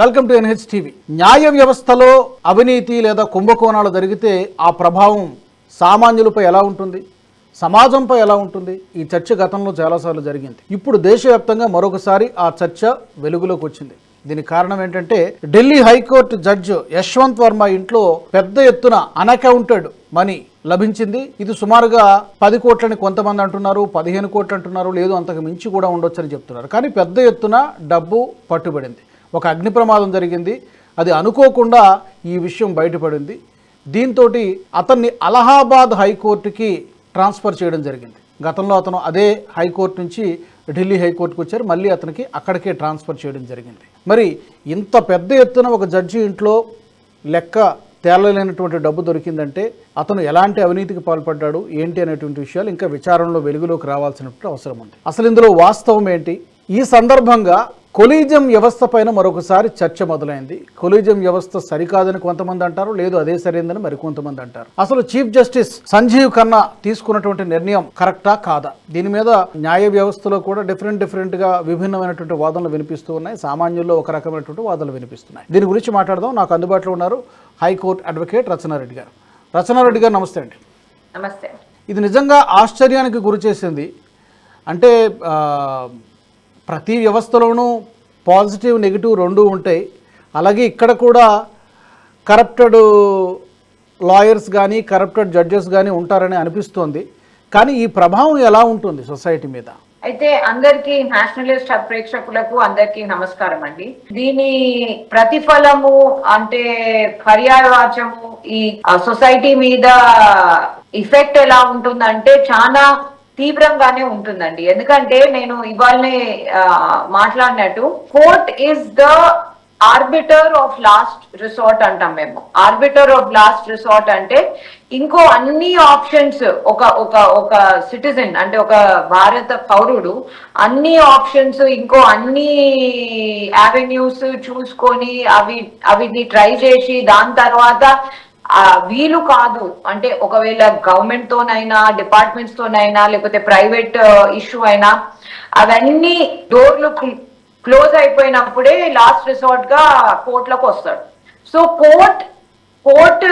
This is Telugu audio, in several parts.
వెల్కమ్ టు ఎన్హెచ్ టీవీ న్యాయ వ్యవస్థలో అవినీతి లేదా కుంభకోణాలు జరిగితే ఆ ప్రభావం సామాన్యులపై ఎలా ఉంటుంది? సమాజంపై ఎలా ఉంటుంది? ఈ చర్చ గతంలో చాలాసార్లు జరిగింది. ఇప్పుడు దేశవ్యాప్తంగా మరొకసారి ఆ చర్చ వెలుగులోకి వచ్చింది. దీనికి కారణం ఏంటంటే Delhi high court judge Yashwant Varma ఇంట్లో పెద్ద ఎత్తున అన్అకౌంటెడ్ మనీ లభించింది. ఇది సుమారుగా పది కోట్లని కొంతమంది అంటున్నారు పదిహేను కోట్లు అంటున్నారు లేదు అంతకు మించి కూడా ఉండొచ్చని చెప్తున్నారు. కానీ పెద్ద ఎత్తున డబ్బు పట్టుబడింది. ఒక అగ్ని ప్రమాదం జరిగింది. అది అనుకోకుండా ఈ విషయం బయటపడింది. దీంతో అతన్ని అలహాబాద్ హైకోర్టుకి ట్రాన్స్ఫర్ చేయడం జరిగింది. గతంలో అతను అదే హైకోర్టు నుంచి ఢిల్లీ హైకోర్టుకు వచ్చారు. మళ్ళీ అతనికి అక్కడికే ట్రాన్స్ఫర్ చేయడం జరిగింది. మరి ఇంత పెద్ద ఎత్తున ఒక జడ్జి ఇంట్లో లెక్క తేలలేనటువంటి డబ్బు దొరికిందంటే అతను ఎలాంటి అవినీతికి పాల్పడ్డాడు? ఏంటి అనేటువంటి విషయాలు ఇంకా విచారణలో వెలుగులోకి రావాల్సినటువంటి అవసరం ఉంది. అసలు ఇందులో వాస్తవం ఏంటి? ఈ సందర్భంగా కొలీజియం వ్యవస్థ పైన మరొకసారి చర్చ మొదలైంది. కొలీజియం వ్యవస్థ సరికాదని కొంతమంది అంటారు లేదు అదే సరైందని మరికొంతమంది అంటారు. అసలు చీఫ్ జస్టిస్ సంజీవ్ ఖన్నా తీసుకున్నటువంటి నిర్ణయం కరెక్టా కాదా? దీని మీద న్యాయ వ్యవస్థలో కూడా డిఫరెంట్ డిఫరెంట్గా విభిన్నమైనటువంటి వాదనలు వినిపిస్తూ ఉన్నాయి. సామాన్యుల్లో ఒక రకమైనటువంటి వాదనలు వినిపిస్తున్నాయి. దీని గురించి మాట్లాడదాం. నాకు అందుబాటులో ఉన్నారు హైకోర్టు అడ్వకేట్ రచనారెడ్డి గారు. రచనారెడ్డి గారు నమస్తే అండి. నమస్తే. ఇది నిజంగా ఆశ్చర్యానికి గురి చేసింది. అంటే ప్రతి వ్యవస్థలోనూ పాజిటివ్ నెగిటివ్ రెండు ఉంటాయి. అలాగే ఇక్కడ కూడా కరప్టెడ్ లాయర్స్ కానీ కరప్టెడ్ జడ్జెస్ కానీ ఉంటారని అనిపిస్తోంది. కానీ ఈ ప్రభావం ఎలా ఉంటుంది సొసైటీ మీద? అయితే అందరికి నేషనలిస్ట్ ప్రేక్షకులకు అందరికి నమస్కారం అండి. దీని ప్రతిఫలము అంటే పర్యాయవాచము ఈ సొసైటీ మీద ఇఫెక్ట్ ఎలా ఉంటుందంటే చాలా తీవ్రంగానే ఉంటుందండి. ఎందుకంటే నేను ఇవాళనే మాట్లాడినట్టు court is the arbiter of last resort అంటాం మేము. ఆర్బిటర్ ఆఫ్ లాస్ట్ రిసార్ట్ అంటే ఇంకో అన్ని ఆప్షన్స్ ఒక ఒక ఒక సిటిజన్ అంటే ఒక భారత పౌరుడు అన్ని ఆప్షన్స్ ఇంకో అన్ని అవెన్యూస్ చూసుకొని అవి అవిని ట్రై చేసి దాని తర్వాత వీలు కాదు. అంటే ఒకవేళ గవర్నమెంట్ తోనైనా డిపార్ట్మెంట్స్ తోనైనా లేకపోతే ప్రైవేట్ ఇష్యూ అయినా అవన్నీ డోర్లు క్లోజ్ అయిపోయినప్పుడే లాస్ట్ రిసార్ట్గా కోర్టులకు వస్తాడు సో కోర్ట్ కోర్ట్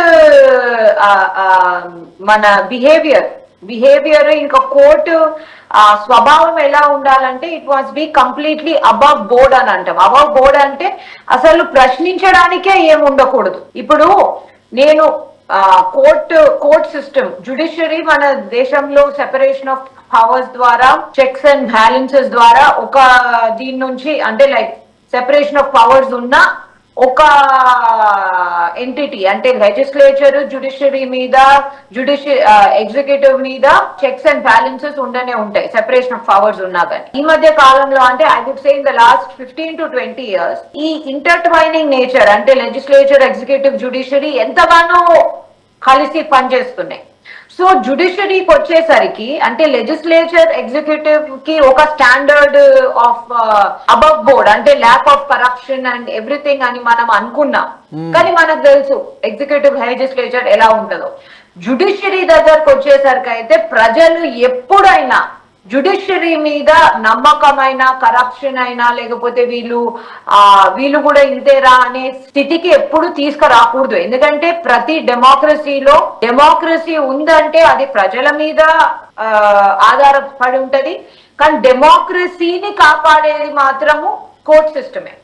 మన బిహేవియర్ బిహేవియర్ ఇంకా కోర్టు స్వభావం ఎలా ఉండాలంటే it was be completely above board అని అంటాం. అబవ్ బోర్డ్ అంటే అసలు ప్రశ్నించడానికే ఏమి ఉండకూడదు. ఇప్పుడు నేను కోర్ట్ కోర్ట్ సిస్టమ్ జుడిషియరీ మన దేశంలో సెపరేషన్ ఆఫ్ పవర్స్ ద్వారా చెక్స్ అండ్ బ్యాలెన్సెస్ ద్వారా ఒక దీని నుంచి అంటే లైక్ సెపరేషన్ ఆఫ్ పవర్స్ ఉన్న ఒక ఎంటిటీ అంటే లెజిస్లేచర్ జుడిషియరీ మీద జుడిషి ఎగ్జిక్యూటివ్ మీద చెక్స్ అండ్ బ్యాలెన్సెస్ ఉండనే ఉంటాయి. సెపరేషన్ ఆఫ్ పవర్స్ ఉన్నా కానీ ఈ మధ్య కాలంలో అంటే I would say in the last fifteen to twenty years ఈ ఇంటర్ట్వైనింగ్ నేచర్ అంటే లెజిస్లేచర్ ఎగ్జిక్యూటివ్ జుడిషియరీ ఎంతగానో కలిసి పనిచేస్తున్నాయి. సో జుడిషియరీకి వచ్చేసరికి అంటే లెజిస్లేచర్ ఎగ్జిక్యూటివ్కి ఒక స్టాండర్డ్ ఆఫ్ అబవ్ బోర్డ్ అంటే lack of corruption and everything అని మనం అనుకున్నాం. కానీ మనకు తెలుసు ఎగ్జిక్యూటివ్ లెజిస్లేచర్ ఎలా ఉంటుందో. జుడిషియరీ దగ్గరకు వచ్చేసరికి అయితే ప్రజలు ఎప్పుడైనా జుడిషియరీ మీద నమ్మకమైన కరప్షన్ అయినా లేకపోతే వీళ్ళు ఆ వీళ్ళు కూడా ఇంతేరా అనే స్థితికి ఎప్పుడు తీసుకురాకూడదు. ఎందుకంటే ప్రతి డెమోక్రసీలో డెమోక్రసీ ఉందంటే అది ప్రజల మీద ఆధారపడి ఉంటది. కానీ డెమోక్రసీని కాపాడేది మాత్రము కోర్ట్ సిస్టమే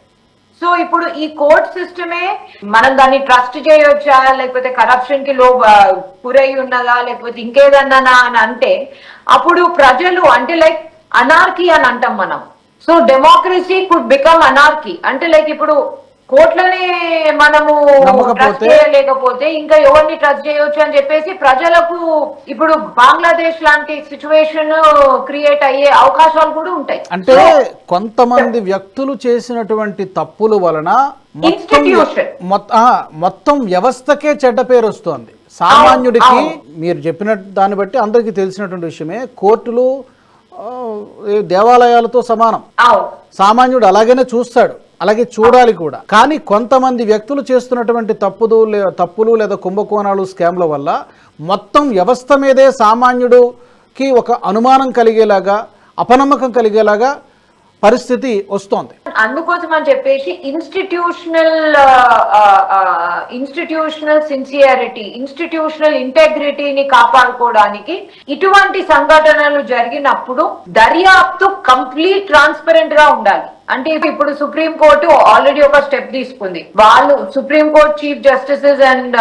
సో ఇప్పుడు ఈ కోర్ట్ సిస్టమే మనం దాన్ని ట్రస్ట్ చేయొచ్చా? లేకపోతే కరప్షన్కి లో గురై ఉన్నదా? లేకపోతే ఇంకేదన్నా అని అంటే అప్పుడు ప్రజలు అంటే లైక్ అనార్కీ అని అంటాం మనం. So democracy could become anarchy అంటే లైక్ ఇప్పుడు కోర్టులోనే మనము ట్రస్ట్ చేయలేకపోతే ఇంకా ఎవరిని ట్రస్ట్ చేయొచ్చు అని చెప్పేసి ప్రజలకు ఇప్పుడు బంగ్లాదేశ్ లాంటి సిచ్యువేషన్ క్రియేట్ అయ్యే అవకాశాలు కూడా ఉంటాయి. అంటే కొంతమంది వ్యక్తులు చేసినటువంటి తప్పుల వలన మొత్తం వ్యవస్థకే చెడ్డ పేరు వస్తోంది. సామాన్యుడికి మీరు చెప్పిన దాన్ని బట్టి అందరికీ తెలిసినటువంటి విషయమే కోర్టులు దేవాలయాలతో సమానం. సామాన్యుడు అలాగనే చూస్తాడు అలాగే చూడాలి కూడా. కానీ కొంతమంది వ్యక్తులు చేస్తున్నటువంటి తప్పుదు లే తప్పులు లేదా కుంభకోణాలు స్కామ్ల వల్ల మొత్తం వ్యవస్థ మీదే సామాన్యుడుకి ఒక అనుమానం కలిగేలాగా అపనమ్మకం కలిగేలాగా పరిస్థితి వస్తోంది. అందుకోసం అని చెప్పేసి ఇన్స్టిట్యూషనల్ ఇన్స్టిట్యూషనల్ సిన్సియారిటీ ఇన్స్టిట్యూషనల్ ఇంటెగ్రిటీని కాపాడుకోవడానికి ఇటువంటి సంఘటనలు జరిగినప్పుడు దర్యాప్తు కంప్లీట్ ట్రాన్స్పరెంట్గా ఉండాలి. అంటే ఇప్పుడు సుప్రీం కోర్టు ఆల్రెడీ ఒక స్టెప్ తీసుకుంది. వాళ్ళు supreme court chief justices and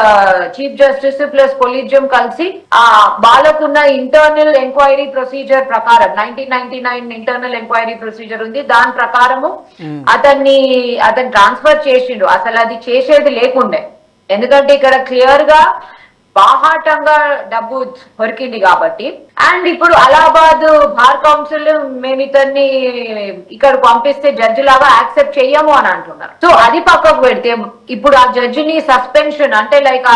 chief justice plus collegium కలిసి ఆ వాళ్ళకున్న ఇంటర్నల్ ఎంక్వైరీ ప్రొసీజర్ ప్రకారం nineteen ninety nine internal enquiry procedure ఉంది. దాని ప్రకారము అతన్ని అతను ట్రాన్స్ఫర్ చేసిండు. అసలు అది చేసేది లేకుండే. ఎందుకంటే ఇక్కడ క్లియర్గా బాహాటంగా డబ్బు దొరికింది కాబట్టి. అండ్ ఇప్పుడు అలహాబాద్ బార్ కౌన్సిల్ మేము ఇతన్ని ఇక్కడ పంపిస్తే జడ్జి లాగా యాక్సెప్ట్ చెయ్యము అని అంటున్నారు. సో అది పక్కకు పెడితే ఇప్పుడు ఆ జడ్జిని సస్పెన్షన్ అంటే లైక్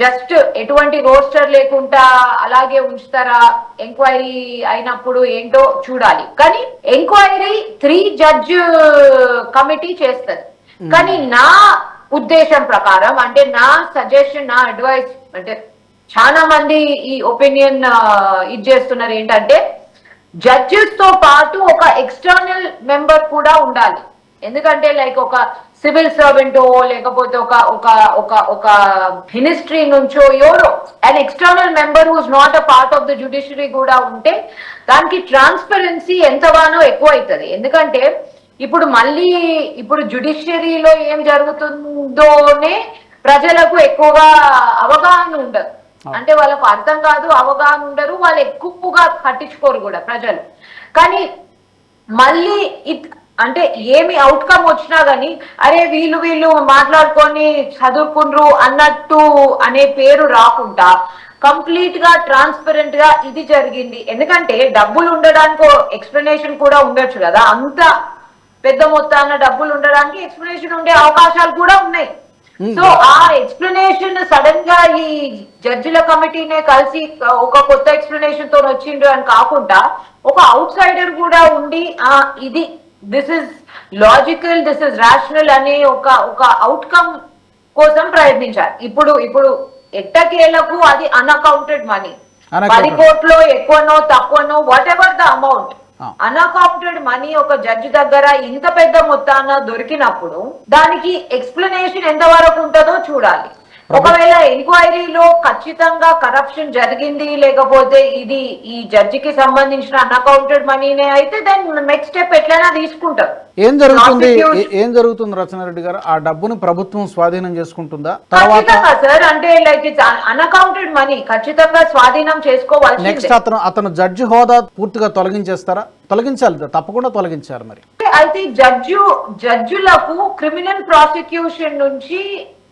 జస్ట్ ఎటువంటి రోస్టర్ లేకుండా అలాగే ఉంచుతారా? ఎంక్వైరీ అయినప్పుడు ఏంటో చూడాలి. కానీ ఎంక్వైరీ త్రీ జడ్జ్ కమిటీ చేస్తుంది. కానీ నా ఉద్దేశం ప్రకారం అంటే నా సజెషన్ నా అడ్వైస్ అంటే చాలా మంది ఈ ఒపీనియన్ ఇది చేస్తున్నారు ఏంటంటే జడ్జెస్తో పాటు ఒక ఎక్స్టర్నల్ మెంబర్ కూడా ఉండాలి. ఎందుకంటే లైక్ ఒక సివిల్ సర్వెంట్ లేకపోతే ఒక ఒక ఒక ఒక మినిస్ట్రీ నుంచో ఎవరో and external member who's not a part of the judiciary కూడా ఉంటే దానికి ట్రాన్స్పరెన్సీ ఎంతగానో ఎక్కువ అవుతుంది ఎందుకంటే ఇప్పుడు మళ్ళీ ఇప్పుడు జుడిషియరీలో ఏం జరుగుతుందోనే ప్రజలకు ఎక్కువగా అవగాహన ఉండదు. అంటే వాళ్ళకు అర్థం కాదు అవగాహన ఉండరు వాళ్ళు ఎక్కువగా పట్టించుకోరు కూడా ప్రజలు. కానీ మళ్ళీ అంటే ఏమి అవుట్కమ్ వచ్చినా గానీ అరే వీళ్ళు వీళ్ళు మాట్లాడుకొని చదువుకుండ్రు అన్నట్టు అనే పేరు రాకుండా కంప్లీట్గా ట్రాన్స్పరెంట్గా ఇది జరిగింది. ఎందుకంటే డబ్బులు ఉండడానికి ఎక్స్ప్లెనేషన్ కూడా ఉండొచ్చు కదా. అంత పెద్ద మొత్తాన డబ్బులు ఉండడానికి ఎక్స్ప్లెనేషన్ ఉండే అవకాశాలు కూడా ఉన్నాయి. సో ఆ ఎక్స్ప్లెనేషన్ సడన్గా ఈ జడ్జిల కమిటీనే కలిసి ఒక కొత్త ఎక్స్ప్లెనేషన్తో వచ్చిండ్రు అని కాకుండా ఒక అవుట్ సైడర్ కూడా ఉండి ఆ ఇది this is logical this is rational అనే ఒక ఒక అవుట్కమ్ కోసం ప్రయత్నించారు. ఇప్పుడు ఇప్పుడు ఎట్టకేలకు అది అన్అకౌంటెడ్ మనీ. పది కోట్లో ఎక్కువనో తక్కువనో whatever the amount Ah. Unaccounted money ఒక జడ్జి దగ్గర ఇంత పెద్ద మొత్తాన దొరికినప్పుడు దానికి ఎక్స్ప్లెనేషన్ ఎంత వరకు ఉంటుందో చూడాలి ఒకవేళ ఎంక్వైరీలో ఖచ్చితంగా కరప్షన్ జరిగింది లేకపోతే ఇది ఈ జడ్జికి సంబంధించిన అన్అకౌంటెడ్ మనీనే అయితే దెన్ నెక్స్ట్ స్టెప్ ఎట్లయినా తీసుకుంటారు. ఏం జరుగుతుంది? ఏ- జరుగుతుంది రచనారెడ్డి గారు? ఆ డబ్బుని ప్రభుత్వం స్వాధీనం చేసుకుంటుందా? తర్వాత సార్ అంటే లైక్ ఇట్స్ అన్అకౌంటెడ్ మనీ ఖచ్చితంగా స్వాధీనం చేసుకోవాల్సిందే. నెక్స్ట్ అతను అతను జడ్జి హోదా పూర్తిగా తొలగించేస్తారా? తొలగించాలి తప్పకుండా తొలగించాలి మరి. అయితే జడ్జు జడ్జులకు క్రిమినల్ ప్రాసిక్యూషన్ నుంచి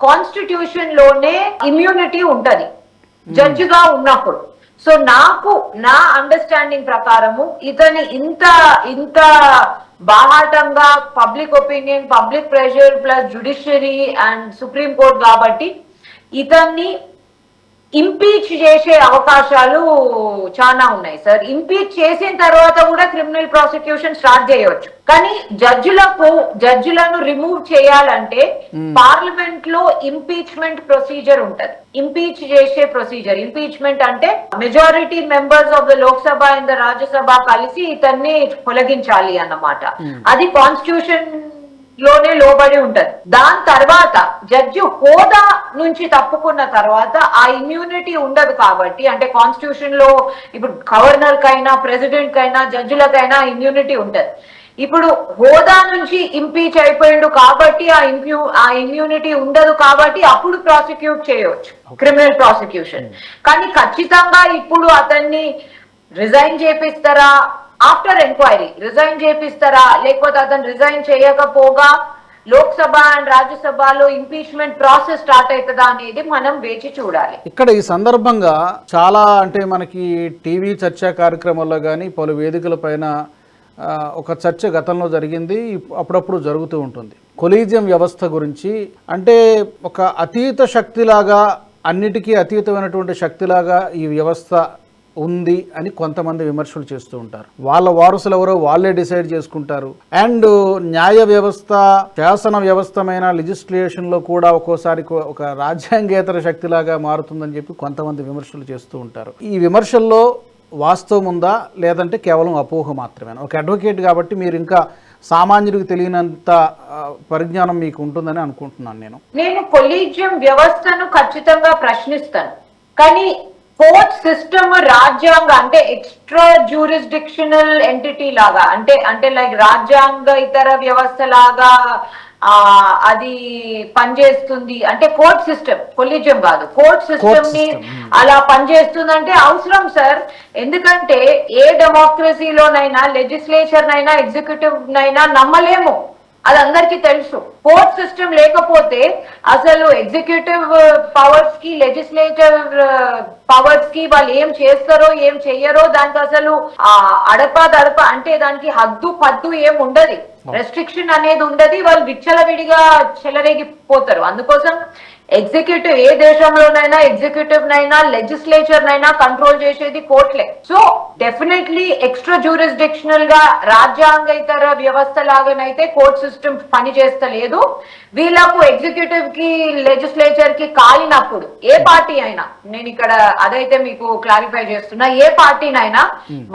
కాన్స్టిట్యూషన్లోనే ఇమ్యూనిటీ ఉంటది. జడ్జిగా ఉన్నప్పుడు. సో నాకు నా అండర్స్టాండింగ్ ప్రకారము ఇతని ఇంత ఇంత బాహాటంగా public opinion public pressure plus judiciary and supreme court కాబట్టి ఇతన్ని ఇంపీచ్ చేసే అవకాశాలు చాలా ఉన్నాయి సార్ ఇంపీచ్ చేసిన తర్వాత కూడా క్రిమినల్ ప్రాసిక్యూషన్ స్టార్ట్ చేయవచ్చు. కానీ జడ్జిలకు జడ్జిలను రిమూవ్ చేయాలంటే పార్లమెంట్లో ఇంపీచ్మెంట్ ప్రొసీజర్ ఉంటది. ఇంపీచ్ చేసే ప్రొసీజర్ ఇంపీచ్మెంట్ అంటే majority members of the Lok Sabha and the Rajya Sabha కలిసి ఇతన్ని తొలగించాలి అన్నమాట. అది కాన్స్టిట్యూషన్ లోనే లోబడి ఉంటది. దాని తర్వాత జడ్జి హోదా నుంచి తప్పుకున్న తర్వాత ఆ ఇమ్యూనిటీ ఉండదు కాబట్టి అంటే కాన్స్టిట్యూషన్లో ఇప్పుడు గవర్నర్ కైనా ప్రెసిడెంట్ కైనా జడ్జిలకైనా ఇమ్యూనిటీ ఉంటది. ఇప్పుడు హోదా నుంచి ఇంపీచ్ అయిపోయిండు కాబట్టి ఆ ఇంప్యూ ఆ ఇమ్యూనిటీ ఉండదు కాబట్టి అప్పుడు ప్రాసిక్యూట్ చేయవచ్చు. క్రిమినల్ ప్రాసిక్యూషన్ కానీ ఖచ్చితంగా ఇప్పుడు అతన్ని రిజైన్ చేపిస్తారా? After enquiry resign చేపిస్తారా? లేకపోతే అతను రిజైన్ చేయకపోగా? లోక్సభ అండ్ రాజ్యసభలో ఇంపీచ్మెంట్ ప్రాసెస్ స్టార్ట్ అవుతుందా అనేది మనం వేచి చూడాలి. ఇక్కడ ఈ సందర్భంగా చాలా అంటే మనకి టీవీ చర్చా కార్యక్రమాల్లో కానీ పలు వేదికల పైన ఒక చర్చ గతంలో జరిగింది అప్పుడప్పుడు జరుగుతూ ఉంటుంది. కొలీజియం వ్యవస్థ గురించి అంటే ఒక అతీత శక్తిలాగా అన్నిటికీ అతీతమైనటువంటి శక్తిలాగా ఈ వ్యవస్థ ఉంది అని కొంతమంది విమర్శలు చేస్తూ ఉంటారు. వాళ్ళ వారసులు ఎవరో వాళ్ళే డిసైడ్ చేసుకుంటారు. అండ్ న్యాయ వ్యవస్థ శాసన వ్యవస్థమైన లిజిస్ట్రేషన్లో కూడా ఒక్కోసారి ఒక రాజ్యాంగేతర శక్తిలాగా మారుతుందని చెప్పి కొంతమంది విమర్శలు చేస్తూ ఉంటారు. ఈ విమర్శల్లో వాస్తవం ఉందా? లేదంటే కేవలం అపోహ మాత్రమే ఒక అడ్వకేట్ కాబట్టి మీరు ఇంకా సామాన్యుడికి తెలియనంత పరిజ్ఞానం మీకు ఉంటుందని అనుకుంటున్నాను నేను. నేను కొలీజియం వ్యవస్థను ఖచ్చితంగా ప్రశ్నిస్తాను. కానీ కోర్ట్ సిస్టమ్ రాజ్యాంగ అంటే ఎక్స్ట్రా జ్యూరిస్డిక్షనల్ ఎంటిటీ లాగా అంటే అంటే లైక్ రాజ్యాంగ ఇతర వ్యవస్థ లాగా ఆ అది పనిచేస్తుంది. అంటే కోర్ట్ సిస్టమ్ కొలీజియం కాదు. కోర్ట్ సిస్టమ్ని. అలా పనిచేస్తుందంటే అవసరం సార్ ఎందుకంటే ఏ డెమోక్రసీలోనైనా లెజిస్లేచర్ నైనా ఎగ్జిక్యూటివ్ నైనా నమ్మలేము. అది అందరికీ తెలుసు. కోర్ట్ సిస్టమ్ లేకపోతే అసలు ఎగ్జిక్యూటివ్ పవర్స్కి లెజిస్లేటివ్ పవర్స్కి వాళ్ళు ఏం చేస్తారో ఏం చెయ్యరో దానికి అసలు అడప దడప అంటే దానికి హద్దు పద్దు ఏం ఉండదు. రెస్ట్రిక్షన్ అనేది ఉండదు. వాళ్ళు విచ్చలవిడిగా చెలరేగిపోతారు. అందుకోసం ఎగ్జిక్యూటివ్ ఏ దేశంలోనైనా ఎగ్జిక్యూటివ్ నైనా లెజిస్లేచర్ నైనా కంట్రోల్ చేసేది కోర్టులే. సో డెఫినెట్లీ ఎక్స్ట్రా జ్యూరిస్డిక్షనల్గా రాజ్యాంగేతర వ్యవస్థ లాగానైతే కోర్ట్ సిస్టమ్ పని చేస్తలేదు. వీళ్ళకు ఎగ్జిక్యూటివ్కి లెజిస్లేచర్కి కాలినప్పుడు ఏ పార్టీ అయినా నేను ఇక్కడ అదైతే మీకు క్లారిఫై చేస్తున్నా ఏ పార్టీనైనా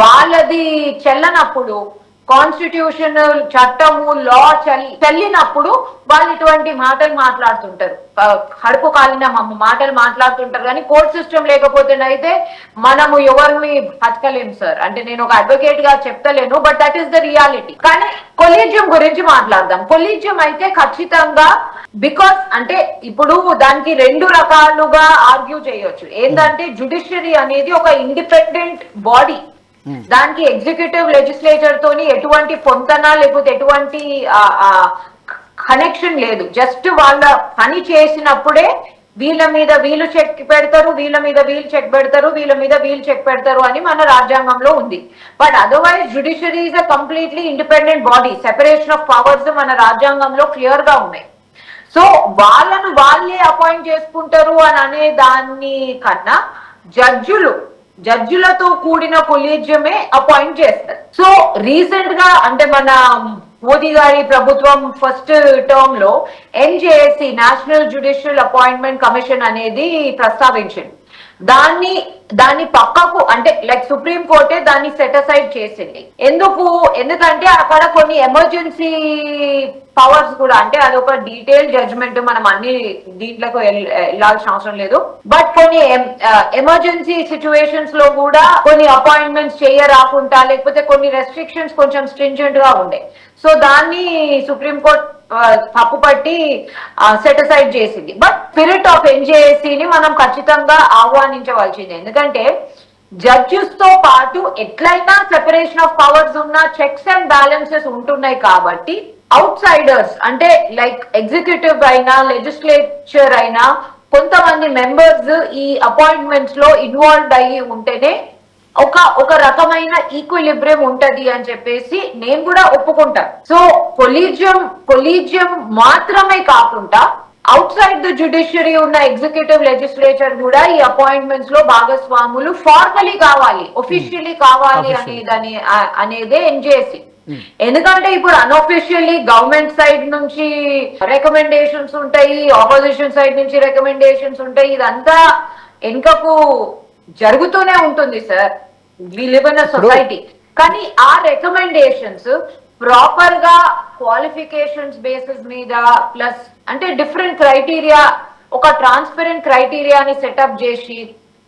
వాళ్ళది చెల్లనప్పుడు కాన్స్టిట్యూషన్ చట్టము లా చెల్లినప్పుడు వాళ్ళు ఇటువంటి మాటలు మాట్లాడుతుంటారు. హడుపు కడుపు కాలిన మాటలు మాట్లాడుతుంటారు. కానీ కోర్ట్ సిస్టమ్ లేకపోతేనైతే మనము ఎవరిని బతకలేము సార్ అంటే నేను ఒక అడ్వకేట్గా చెప్తలేను but that is the reality కానీ కొలీజియం గురించి మాట్లాడదాం. కొలీజియం అయితే ఖచ్చితంగా బికాస్ అంటే ఇప్పుడు దానికి రెండు రకాలుగా ఆర్గ్యూ చేయొచ్చు. ఏంటంటే జుడిషియరీ అనేది ఒక ఇండిపెండెంట్ బాడీ దానికి ఎగ్జిక్యూటివ్ లెజిస్లేచర్ తోని ఎటువంటి పొంతన లేకపోతే ఎటువంటి కనెక్షన్ లేదు. జస్ట్ వాళ్ళ పని చేసినప్పుడే వీళ్ళ మీద వీళ్ళు చెక్ పెడతారు వీళ్ళ మీద వీళ్ళు చెక్ పెడతారు వీళ్ళ మీద వీళ్ళు చెక్ పెడతారు అని మన రాజ్యాంగంలో ఉంది. But otherwise judiciary is a completely independent body separation of powers మన రాజ్యాంగంలో క్లియర్గా ఉన్నాయి. సో వాళ్ళను వాళ్ళే అపాయింట్ చేసుకుంటారు అని అనే దాన్ని కన్నా జడ్జులు జడ్జులతో కూడిన కొలీజియమే అపాయింట్ చేస్తారు. సో రీసెంట్గా అంటే మన మోదీ గారి ప్రభుత్వం ఫస్ట్ టర్మ్లో NJAC national judicial appointment commission అనేది ప్రస్తావించింది. దాన్ని దాన్ని పక్కకు అంటే లైక్ సుప్రీం కోర్టే దాన్ని సెటసైడ్ చేసింది. ఎందుకు? ఎందుకంటే అక్కడ కొన్ని ఎమర్జెన్సీ పవర్స్ కూడా అంటే అదొక డీటెయిల్ జడ్జ్మెంట్ మనం అన్ని దీంట్లోకి వెళ్ళాల్సిన అవసరం లేదు. బట్ కొన్ని ఎమర్జెన్సీ సిచ్యువేషన్స్లో కూడా కొన్ని అపాయింట్మెంట్స్ చేయరాకుండా లేకపోతే కొన్ని రెస్ట్రిక్షన్స్ కొంచెం స్ట్రింజెంట్గా ఉండే. సో దాన్ని సుప్రీం కోర్ట్ తప్పు పట్టి సెటిసైడ్ చేసింది. బట్ స్పిరిట్ ఆఫ్ ఎన్జేఏసీని మనం ఖచ్చితంగా ఆహ్వానించవలసింది. ఎందుకంటే జడ్జెస్తో పాటు ఎట్లయినా సెపరేషన్ ఆఫ్ పవర్స్ ఉన్న చెక్స్ అండ్ బ్యాలెన్సెస్ ఉంటున్నాయి కాబట్టి అవుట్ సైడర్స్ అంటే లైక్ ఎగ్జిక్యూటివ్ అయినా లెజిస్లేచర్ అయినా కొంతమంది మెంబర్స్ ఈ అపాయింట్మెంట్స్లో ఇన్వాల్వ్ అయ్యి ఉంటేనే ఒక ఒక రకమైన ఈక్విలిబ్రియం ఉంటది అని చెప్పేసి నేను కూడా ఒప్పుకుంటా. సో కొలీజియం కొలీజియం మాత్రమే కాకుండా అవుట్ సైడ్ ద జుడిషియరీ ఉన్న ఎగ్జిక్యూటివ్ లెజిస్లేచర్ కూడా ఈ అపాయింట్మెంట్స్లో భాగస్వాములు ఫార్మలీ కావాలి ఒఫిషియలీ కావాలి Officially. అనేదని అనేదే ఎన్జేసి ఎందుకంటే ఇప్పుడు అన్అఫిషియల్లీ గవర్నమెంట్ సైడ్ నుంచి రికమెండేషన్స్ ఉంటాయి ఆపోజిషన్ సైడ్ నుంచి రికమెండేషన్స్ ఉంటాయి ఇదంతా వెనుకకు జరుగుతూనే ఉంటుంది sir we live in society కానీ ఆ రికమెండేషన్స్ ప్రాపర్గా క్వాలిఫికేషన్స్ బేసిస్ మీద ప్లస్ అంటే డిఫరెంట్ క్రైటీరియా ఒక ట్రాన్స్పరెంట్ క్రైటీరియాని సెటప్ చేసి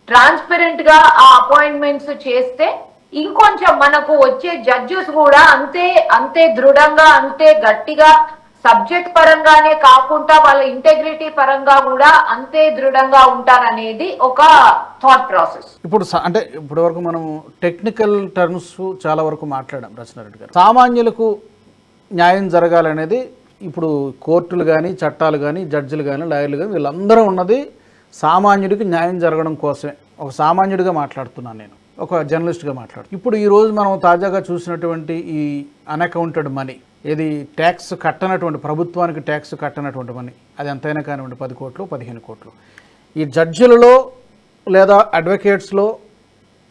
ట్రాన్స్పరెంట్గా ఆ అపాయింట్మెంట్స్ చేస్తే ఇంకొంచెం మనకు వచ్చే జడ్జెస్ కూడా అంతే అంతే దృఢంగా అంతే గట్టిగా సబ్జెక్ట్ పరంగానే కాకుండా వాళ్ళ ఇంటెగ్రిటీ పరంగా కూడా అంతే దృఢంగా ఉంటారనేది ఒక థాట్ ప్రాసెస్. ఇప్పుడు స- అంటే ఇప్పటి వరకు మనం టెక్నికల్ టర్మ్స్ చాలా వరకు మాట్లాడాం రచనారెడ్డి గారు. సామాన్యులకు న్యాయం జరగాలనేది ఇప్పుడు కోర్టులు కానీ చట్టాలు కానీ జడ్జిలు కానీ లాయర్లు కానీ వీళ్ళందరూ ఉన్నది సామాన్యుడికి న్యాయం జరగడం కోసమే. ఒక సామాన్యుడిగా మాట్లాడుతున్నాను నేను. ఒక జర్నలిస్ట్గా మాట్లాడు ఇప్పుడు ఈరోజు మనం తాజాగా చూసినటువంటి ఈ అన్అకౌంటెడ్ మనీ ఏది ట్యాక్స్ కట్టనటువంటి ప్రభుత్వానికి ట్యాక్స్ కట్టనటువంటి మనీ అది ఎంతైనా కానివ్వండి పది కోట్లు పదిహేను కోట్లు. ఈ జడ్జిలలో లేదా అడ్వకేట్స్లో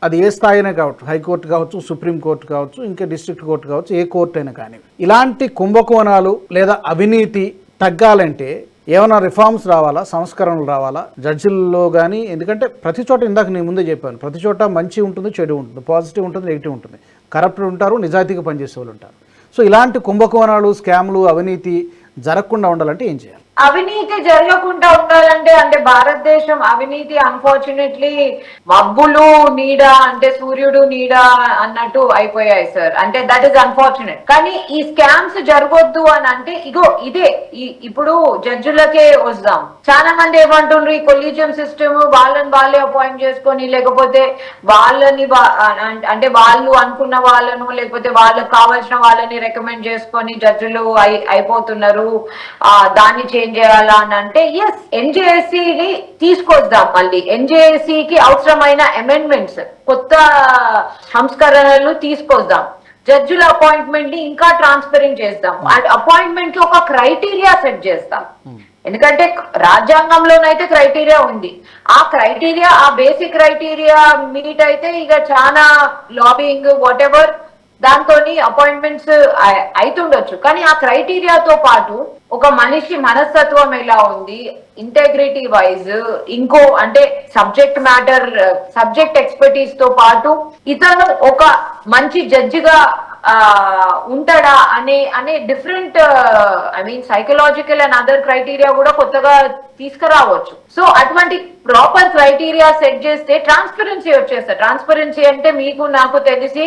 అది ఏ స్థాయినే కావచ్చు. హైకోర్టు కావచ్చు సుప్రీంకోర్టు కావచ్చు ఇంకా డిస్ట్రిక్ట్ కోర్టు కావచ్చు ఏ కోర్టు అయినా కానీ ఇలాంటి కుంభకోణాలు లేదా అవినీతి తగ్గాలంటే ఏమైనా రిఫార్మ్స్ రావాలా సంస్కరణలు రావాలా? జడ్జిల్లో కానీ ఎందుకంటే ప్రతి చోట ఇందాక నేను ముందే చెప్పాను ప్రతి చోట మంచి ఉంటుంది చెడు ఉంటుంది పాజిటివ్ ఉంటుంది నెగిటివ్ ఉంటుంది. కరప్ట్ ఉంటారు నిజాయితీగా పనిచేసే వాళ్ళు ఉంటారు. సో ఇలాంటి కుంభకోణాలు స్కామ్లు అవినీతి జరగకుండా ఉండాలంటే ఏం చేయాలి? అవినీతి జరగకుండా ఉండాలంటే అంటే భారతదేశం అవినీతి అన్ఫార్చునేట్లీ మబ్బులు నీడ అంటే సూర్యుడు నీడ అన్నట్టు అయిపోయాయి సార్ అంటే దట్ ఈస్ అన్ఫార్చునేట్ కానీ ఈ స్కామ్స్ జరగొద్దు అని అంటే ఇగో ఇదే. ఈ- ఇప్పుడు జడ్జులకే వస్తాం. చాలా మంది ఏమంటుండ్రు ఈ కొలీజియం సిస్టమ్ వాళ్ళని వాళ్ళే అపాయింట్ చేసుకొని లేకపోతే వాళ్ళని అంటే వాళ్ళు అనుకున్న వాళ్ళను లేకపోతే వాళ్ళకి కావాల్సిన వాళ్ళని రికమెండ్ చేసుకొని జడ్జులు అయి అయిపోతున్నారు. దాన్ని చేంజ్ చేయాలా అని అంటే ఎస్ ఎన్జేఎస్సి ని తీసుకొద్దాం మళ్ళీ. ఎన్జేఎస్సి కి అవసరమైన అమెండ్మెంట్స్ కొత్త సంస్కరణలు తీసుకొద్దాం. జడ్జిల అపాయింట్మెంట్ని ఇంకా ట్రాన్స్పరెంట్ చేస్తాం అండ్ అపాయింట్మెంట్కి ఒక క్రైటీరియా సెట్ చేస్తాం. ఎందుకంటే రాజ్యాంగంలోనైతే క్రైటీరియా ఉంది. ఆ క్రైటీరియా ఆ బేసిక్ క్రైటీరియా మీట్ అయితే ఇక చాలా లాబింగ్ వాట్ ఎవర్ దాంతో అపాయింట్మెంట్స్ అవుతుండొచ్చు కానీ ఆ క్రైటీరియాతో పాటు ఒక మనిషి మనస్తత్వం ఎలా ఉంది? ఇంటెగ్రిటీ వైజ్ ఇంకో అంటే సబ్జెక్ట్ మ్యాటర్ సబ్జెక్ట్ ఎక్స్పర్టీస్తో పాటు ఇతను ఒక మంచి జడ్జిగా ఉంటాడా అనే అనే different I mean psychological and other criteria కూడా కొత్తగా తీసుకురావచ్చు. సో అటువంటి ప్రాపర్ క్రైటీరియా సెట్ చేస్తే ట్రాన్స్పరెన్సీ వచ్చేస్తా. ట్రాన్స్పరెన్సీ అంటే మీకు నాకు తెలిసి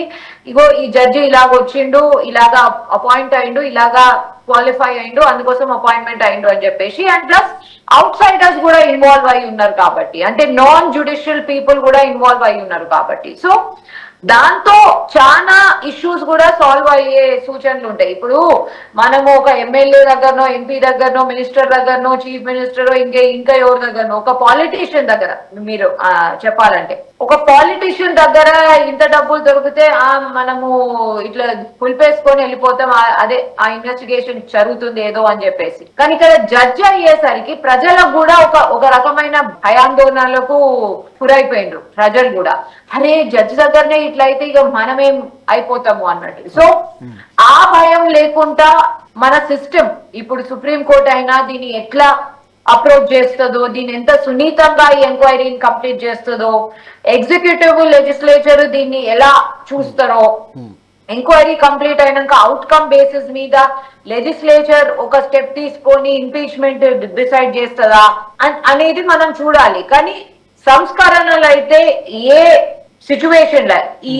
ఇగో ఈ జడ్జి ఇలాగ వచ్చిండు ఇలాగా అపాయింట్ అయిండు ఇలాగా క్వాలిఫై అయిండు అందుకోసం అపాయింట్మెంట్ అయిండు అని చెప్పేసి అండ్ ప్లస్ అవుట్ సైడర్స్ కూడా ఇన్వాల్వ్ అయి ఉన్నారు కాబట్టి. అంటే నాన్ జుడిషియల్ పీపుల్ కూడా ఇన్వాల్వ్ అయి ఉన్నారు కాబట్టి. సో దాంతో చాలా ఇష్యూస్ కూడా సాల్వ్ అయ్యే సూచనలు ఉంటాయి. ఇప్పుడు మనము ఒక ఎమ్మెల్యే దగ్గరనో ఎంపీ దగ్గరనో మినిస్టర్ దగ్గరనో చీఫ్ మినిస్టర్ ఇంకా ఇంకా ఎవరి దగ్గరనో ఒక పాలిటీషియన్ దగ్గర మీరు ఆ, చెప్పాలంటే. ఒక పాలిటీషియన్ దగ్గర ఇంత డబ్బులు దొరికితే ఆ మనము ఇట్లా పులిపేసుకొని వెళ్ళిపోతాం అదే ఆ ఇన్వెస్టిగేషన్ జరుగుతుంది ఏదో అని చెప్పేసి. కానీ ఇక్కడ జడ్జి అయ్యేసరికి ప్రజలకు కూడా ఒక ఒక రకమైన భయాందోళనలకు గురైపోయిండ్రు ప్రజలు కూడా. అరే జడ్జి దగ్గరనే ఇట్లయితే ఇక మనమేం అయిపోతాము అన్నట్టు. సో ఆ భయం లేకుండా మన సిస్టమ్ ఇప్పుడు సుప్రీం కోర్ట్ అయినా దీన్ని ఎట్లా అప్రోచ్ చేస్తుందో దీన్ని ఎంత సున్నితంగా ఈ ఎంక్వైరీని కంప్లీట్ చేస్తుందో ఎగ్జిక్యూటివ్ లెజిస్లేచర్ దీన్ని ఎలా చూస్తారో. ఎంక్వైరీ కంప్లీట్ అయినాక అవుట్కమ్ బేసిస్ మీద లెజిస్లేచర్ ఒక స్టెప్ తీసుకొని ఇంపీచ్మెంట్ డిసైడ్ చేస్తుందా అన్- అనేది మనం చూడాలి. కానీ సంస్కరణలు అయితే ఏ సిచ్యువేషన్ ఈ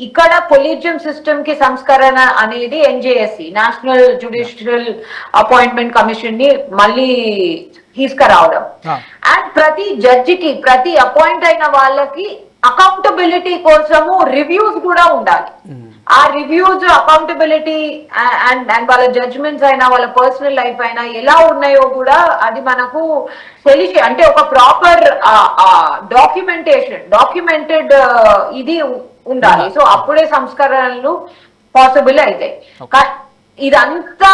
ఇక్కడ కొలీజియం సిస్టమ్కి సంస్కరణ అనేది ఎన్జేఎస్సి నేషనల్ జుడిషియల్ అపాయింట్మెంట్ కమిషన్ని మళ్ళీ తీసుకురావడం. అండ్ ప్రతి జడ్జికి ప్రతి అపాయింట్ అయిన వాళ్ళకి అకౌంటబిలిటీ కోసము రివ్యూస్ కూడా ఉండాలి. ఆ రివ్యూస్ అకౌంటబిలిటీ అండ్ అండ్ వాళ్ళ జడ్జ్మెంట్స్ అయినా వాళ్ళ పర్సనల్ లైఫ్ అయినా ఎలా ఉన్నాయో కూడా అది మనకు తెలిసి అంటే ఒక ప్రాపర్ డాక్యుమెంటేషన్ డాక్యుమెంటెడ్ ఇది ఉండాలి. సో అప్పుడే సంస్కరణలు పాసిబుల్ అవుతాయి ఇదంతా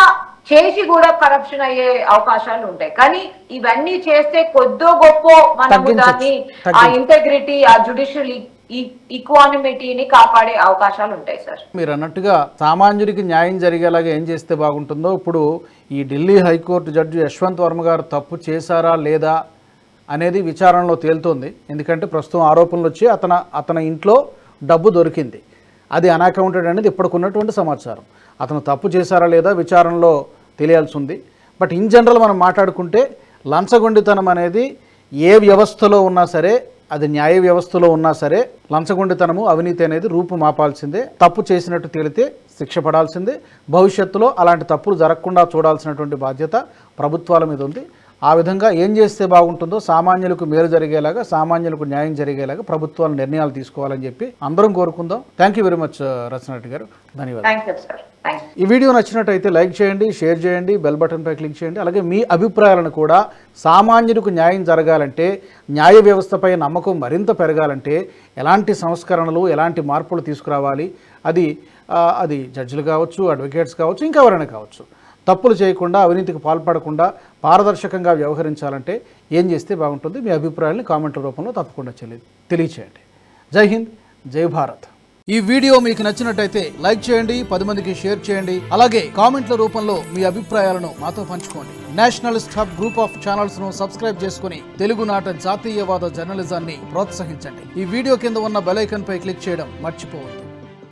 చేసి కూడా కరప్షన్ అయ్యే అవకాశాలు ఉంటాయి. కానీ ఇవన్నీ చేస్తే కొద్దో గొప్ప మనము. దాన్ని ఆ. ఇంటెగ్రిటీ ఆ జుడిషియల్ ఈక్వానిమిటీని కాపాడే అవకాశాలు ఉంటాయి సార్ మీరు అన్నట్టుగా సామాన్యుడికి న్యాయం జరిగేలాగా ఏం చేస్తే బాగుంటుందో ఇప్పుడు ఈ Delhi high court judge Yashwant Varma garu తప్పు చేశారా లేదా అనేది విచారణలో తేలుతోంది. ఎందుకంటే ప్రస్తుతం ఆరోపణలు వచ్చి అతన అతని ఇంట్లో డబ్బు దొరికింది. అది అన్అకౌంటెడ్ అనేది ఇప్పటికున్నటువంటి సమాచారం. అతను తప్పు చేశారా లేదా విచారణలో తెలియాల్సి ఉంది బట్ ఇన్ జనరల్ మనం మాట్లాడుకుంటే లంచగొండితనం అనేది ఏ వ్యవస్థలో ఉన్నా సరే అది న్యాయ వ్యవస్థలో ఉన్నా సరే లంచగొండితనము అవినీతి అనేది రూపు మాపాల్సిందే తప్పు చేసినట్టు తేలితే శిక్ష పడాల్సిందే. భవిష్యత్తులో అలాంటి తప్పులు జరగకుండా చూడాల్సినటువంటి బాధ్యత ప్రభుత్వాల మీద ఉంది. ఆ విధంగా ఏం చేస్తే బాగుంటుందో సామాన్యులకు మేలు జరిగేలాగా సామాన్యులకు న్యాయం జరిగేలాగా ప్రభుత్వాలు నిర్ణయాలు తీసుకోవాలని చెప్పి అందరం కోరుకుందాం. థ్యాంక్ యూ వెరీ మచ్ రచనరెడ్డి గారు. ధన్యవాదాలు. ఈ వీడియో నచ్చినట్టయితే లైక్ చేయండి షేర్ చేయండి బెల్ బటన్పై క్లిక్ చేయండి. అలాగే మీ అభిప్రాయాలను కూడా సామాన్యుడికి న్యాయం జరగాలంటే న్యాయ వ్యవస్థపై నమ్మకం మరింత పెరగాలంటే ఎలాంటి సంస్కరణలు ఎలాంటి మార్పులు తీసుకురావాలి? అది అది జడ్జిలు కావచ్చు అడ్వకేట్స్ కావచ్చు ఇంకెవరైనా కావచ్చు. తప్పులు చేయకుండా అవినీతికి పాల్పడకుండా పారదర్శకంగా వ్యవహరించాలంటే ఏం చేస్తే బాగుంటుంది? మీ అభిప్రాయాలను కామెంట్ల రూపంలో తప్పకుండా తెలియచేయండి. జై హింద్ జై భారత్. ఈ వీడియో మీకు నచ్చినట్టయితే లైక్ చేయండి పది మందికి షేర్ చేయండి. అలాగే కామెంట్ల రూపంలో మీ అభిప్రాయాలను మాతో పంచుకోండి. నేషనలిస్ట్ హబ్ గ్రూప్ ఆఫ్ ఛానల్స్ను సబ్స్క్రైబ్ చేసుకుని తెలుగునాట జాతీయవాద జర్నలిజాన్ని ప్రోత్సహించండి. ఈ వీడియో కింద ఉన్న బెలైకన్ పై క్లిక్ చేయడం మర్చిపోవద్దు.